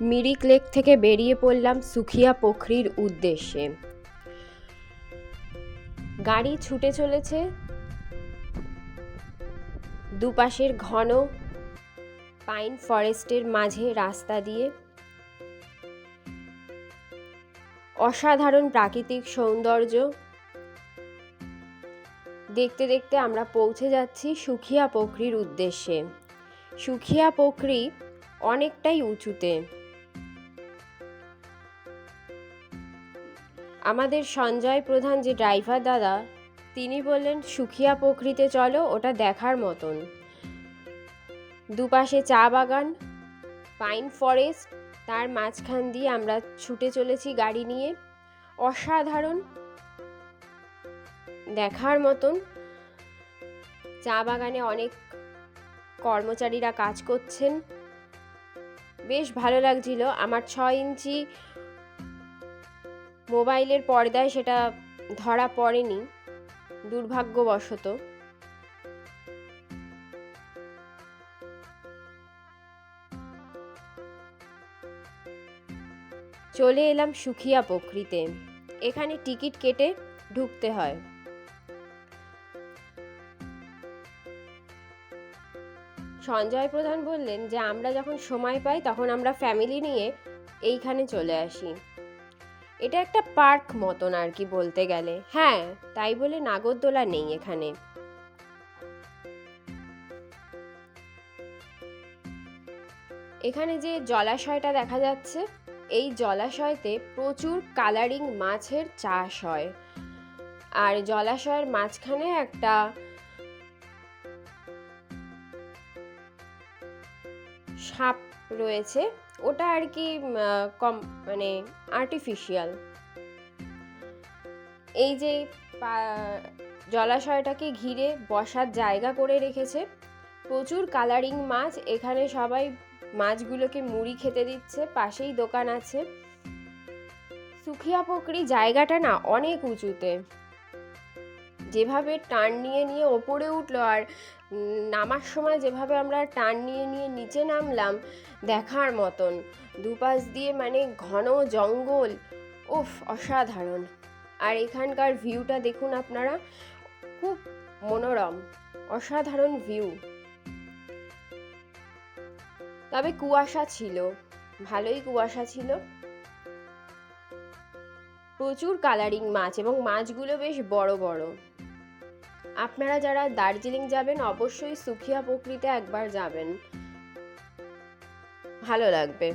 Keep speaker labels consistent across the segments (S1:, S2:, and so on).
S1: Mirik lake থেকে বেরিয়ে পড়লাম সুখিয়া পোখরির উদ্দেশ্যে। গাড়ি ছুটে চলেছে। দুপাশের ঘন পাইন ফরেস্টের মাঝে রাস্তা দিয়ে। অসাধারণ প্রাকৃতিক সৌন্দর্য। দেখতে দেখতে আমরা পৌঁছে যাচ্ছি সুখিয়া পোখরির উদ্দেশ্যে। সুখিয়া পোখরি অনেকটাই উঁচুতে। আমাদের সঞ্জয় প্রধান যে ড্রাইভার দাদা, তিনি বললেন, সুখিয়া পোখরিতে চলো, ওটা দেখার মতন। দুপাশে চা বাগান, পাইন ফরেস্ট, তার মাঝখান দিয়ে আমরা ছুটে চলেছি গাড়ি নিয়ে। অসাধারণ। দেখার মতন। চা বাগানে অনেক কর্মচারীরা কাজ করছেন। বেশ ভালো লাগছিল। আমার ছয় ইঞ্চি মোবাইলের পর্দায় সেটা ধরা পড়েনি, দুর্ভাগ্যবশত। চলে এলাম সুখিয়া পোখরিতে এখানে টিকিট কেটে ঢুকতে হয়। সঞ্জয় প্রধান বললেন যে, আমরা যখন সময় পাই, তখন আমরা ফ্যামিলি নিয়ে এইখানে চলে আসি। এটা একটা পার্ক মতন আর কি বলতে গেলে। হ্যাঁ তাই বলে নাগরদোলা নেই এখানে। এখানে যে জলাশয়টা দেখা যাচ্ছে, এই জলাশয়তে প্রচুর কালারিং মাছের চাষ হয়। আর জলাশয়ের মাঝখানে একটা সাপ রয়েছে। ওটা আর কি কম মানে আর্টিফিশিয়াল এই যে জলাশয়টাকে ঘিরে বসার জায়গা করে রেখেছে। প্রচুর কালারিং মাছ। এখানে সবাই মাছগুলোকে মুড়ি খেতে দিচ্ছে। পাশেই দোকান আছে। সুখিয়া পোকরি জায়গাটা না অনেক উঁচুতে। যেভাবে টান নিয়ে নিয়ে ওপরে উঠল আর নামার সময় যেভাবে আমরা টান নিয়ে নিয়ে নিচে নামলাম দেখার মতন, দুপাশ দিয়ে মানে ঘন জঙ্গল, উফ, অসাধারণ। আর এখানকার ভিউটা দেখুন আপনারা, খুব মনোরম, অসাধারণ ভিউ। তবে কুয়াশা ছিল, ভালোই কুয়াশা ছিল। প্রচুর কালারিং মাছ এবং মাছগুলো বেশ বড় বড়। আপনারা যারা দার্জিলিং যাবেন, অবশ্যই সুখিয়া প্রকৃতিতে একবার যাবেন। ভালো লাগবে।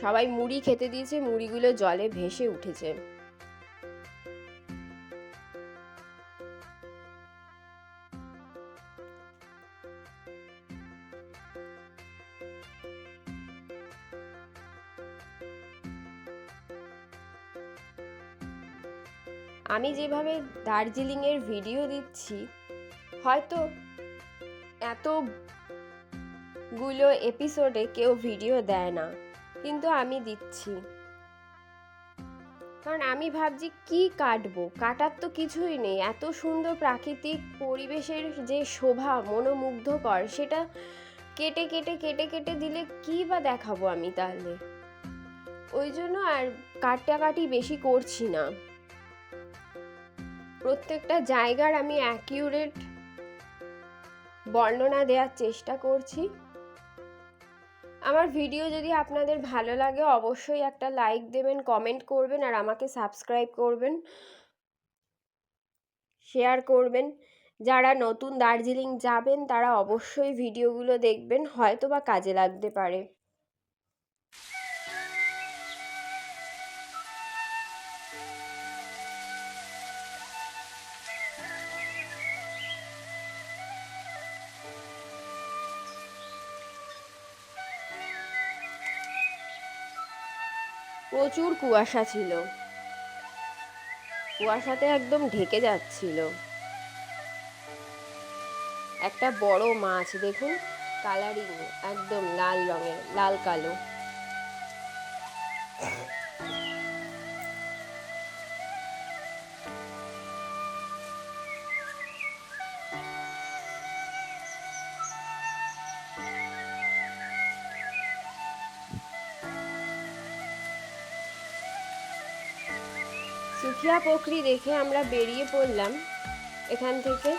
S1: সবাই মুড়ি খেতে দিয়েছে, মুড়িগুলো জলে ভেসে উঠেছে। আমি যেভাবে দার্জিলিংয়ের ভিডিও দিচ্ছি, হয়তো এতগুলো এপিসোডে কেউ ভিডিও দেয় না, কিন্তু আমি দিচ্ছি। কারণ আমি ভাবছি, কি কাটবো? কাটার তো কিছুই নেই। এত সুন্দর প্রাকৃতিক পরিবেশের যে শোভা মনোমুগ্ধকর, সেটা কেটে কেটে কেটে কেটে দিলে কি বা দেখাবো আমি তাহলে? ওই জন্য আর কাটাকাটি বেশি করছি না। প্রত্যেকটা জায়গার আমি অ্যাকিউরেট বর্ণনা দেওয়ার চেষ্টা করছি। আমার ভিডিও যদি আপনাদের ভালো লাগে, অবশ্যই একটা লাইক দেবেন কমেন্ট করবেন, আর আমাকে সাবস্ক্রাইব করবেন শেয়ার করবেন। যারা নতুন দার্জিলিং যাবেন, তারা অবশ্যই ভিডিওগুলো দেখবেন হয়তো বা কাজে লাগতে পারে। প্রচুর কুয়াশা ছিল। কুয়াশাতে একদম ঢেকে যাচ্ছিল। একটা বড় মাছ, দেখুন কালারিং একদম লাল রঙের, লাল কালো। সুখিয়া পোখরি দেখে আমরা বেরিয়ে পড়লাম এখান থেকে।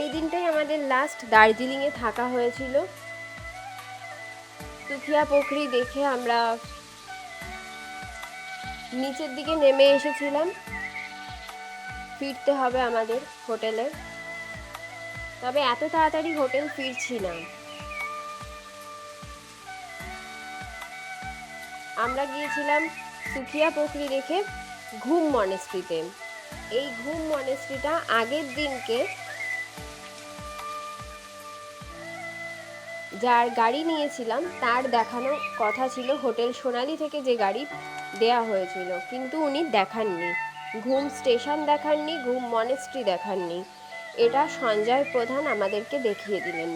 S1: এই দিনটাই আমাদের লাস্ট দার্জিলিংয়ে থাকা হয়েছিল। সুখিয়া পোখরি দেখে আমরা নিচের দিকে নেমে এসেছিলাম। ফিরতে হবে আমাদের হোটেলে। তবে এত তাড়াতাড়ি হোটেল ফিরছি না আমরা গিয়েছিলাম সুখিয়া পোখরি রেখে ঘুম মনেস্ট্রিতে এই ঘুম মনেস্ট্রিটা আগের দিনকে যার গাড়ি নিয়েছিলাম, তার দেখানো কথা ছিল হোটেল সোনালি থেকে যে গাড়ি দেয়া হয়েছিল, কিন্তু উনি দেখাননি। ঘুম স্টেশন দেখাননি, ঘুম মনেস্ট্রি দেখাননি। এটা সঞ্জয় প্রধান আমাদেরকে দেখিয়ে দিলেন।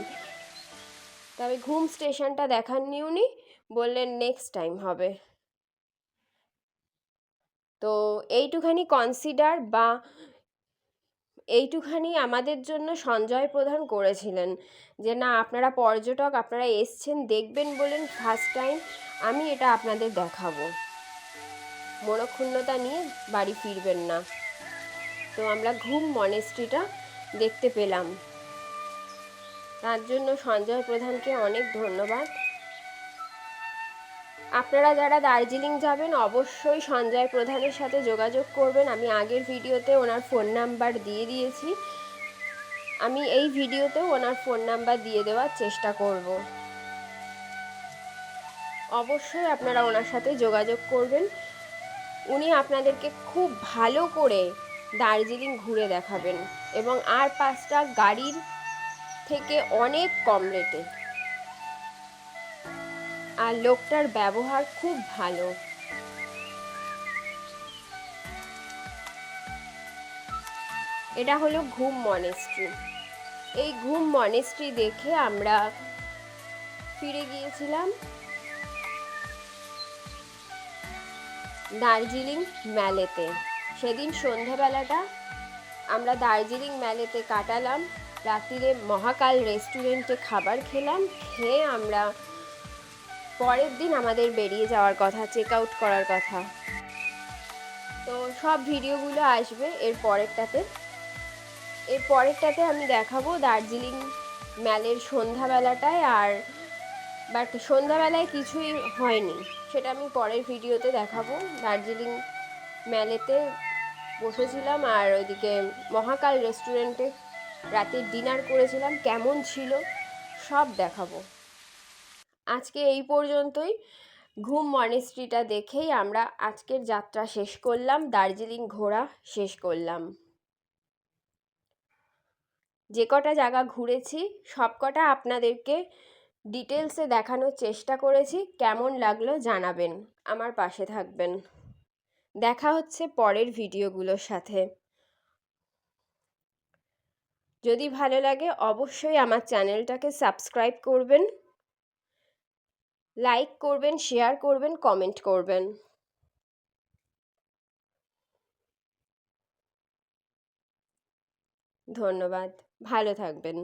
S1: তবে ঘুম স্টেশনটা দেখাননি উনি, বললেন নেক্সট টাইম হবে। তো এইটুখানি কনসিডার বা এইটুখানি আমাদের জন্য সঞ্জয় প্রধান করেছিলেন যে, না, আপনারা পর্যটক, আপনারা এসছেন, দেখবেন বলেন ফার্স্ট টাইম আমি এটা আপনাদের দেখাবো। মনক্ষুণ্ণতা নিয়ে বাড়ি ফিরবেন না। তো আমরা ঘুম মনেস্ট্রিটা দেখতে পেলাম। তার জন্য সঞ্জয় প্রধানকে অনেক ধন্যবাদ। আপনারা যারা দার্জিলিং যাবেন, অবশ্যই সঞ্জয় প্রধানের সাথে যোগাযোগ করবেন। আমি আগের ভিডিওতে ওনার ফোন নাম্বার দিয়ে দিয়েছি। আমি এই ভিডিওতেও ওনার ফোন নাম্বার দিয়ে দেওয়ার চেষ্টা করব। অবশ্যই আপনারা ওনার সাথে যোগাযোগ করবেন। উনি আপনাদেরকে খুব ভালো করে দার্জিলিং ঘুরে দেখাবেন এবং আর পাঁচটা গাড়ির থেকে অনেক কম রেটে আর লোকটার ব্যবহার খুব ভালো। এটা হলো ঘুম মনেস্ট্রি। এই ঘুম মনেস্ট্রি দেখে আমরা ফিরে গিয়েছিলাম দার্জিলিং ম্যালেতে সেদিন সন্ধ্যাবেলাটা আমরা দার্জিলিং ম্যালেতে কাটালাম, রাত্রিরে মহাকাল রেস্টুরেন্টে খাবার খেলাম, খেয়ে আমরা পরের দিন আমাদের বেরিয়ে যাওয়ার কথা চেক আউট করার কথা। তো সব ভিডিওগুলো আসবে এর পরেরটাতে। এর পরেরটাতে আমি দেখাবো দার্জিলিং ম্যালের সন্ধ্যাবেলাটায় আর বাট সন্ধ্যাবেলায় কিছুই হয়নি। সেটা আমি পরের ভিডিওতে দেখাবো। দার্জিলিং ম্যালেতে বসেছিলাম আর ওইদিকে মহাকাল রেস্টুরেন্টে রাতে ডিনার করেছিলাম। কেমন ছিল সব দেখাবো। আজকে এই পর্যন্তই। ঘুম মনেস্ট্রিটা দেখেই আমরা আজকের যাত্রা শেষ করলাম, দার্জিলিং ঘোরা শেষ করলাম। যে কটা জায়গা ঘুরেছি, সব কটা আপনাদেরকে ডিটেলসে দেখানোর চেষ্টা করেছি, কেমন লাগল জানাবেন, আমার পাশে থাকবেন। দেখা হচ্ছে পরের ভিডিওগুলোর সাথে। যদি ভালো লাগে অবশ্যই আমার চ্যানেলটাকে সাবস্ক্রাইব করবেন। লাইক করবেন শেয়ার করবেন কমেন্ট করবেন। ধন্যবাদ। ভালো থাকবেন।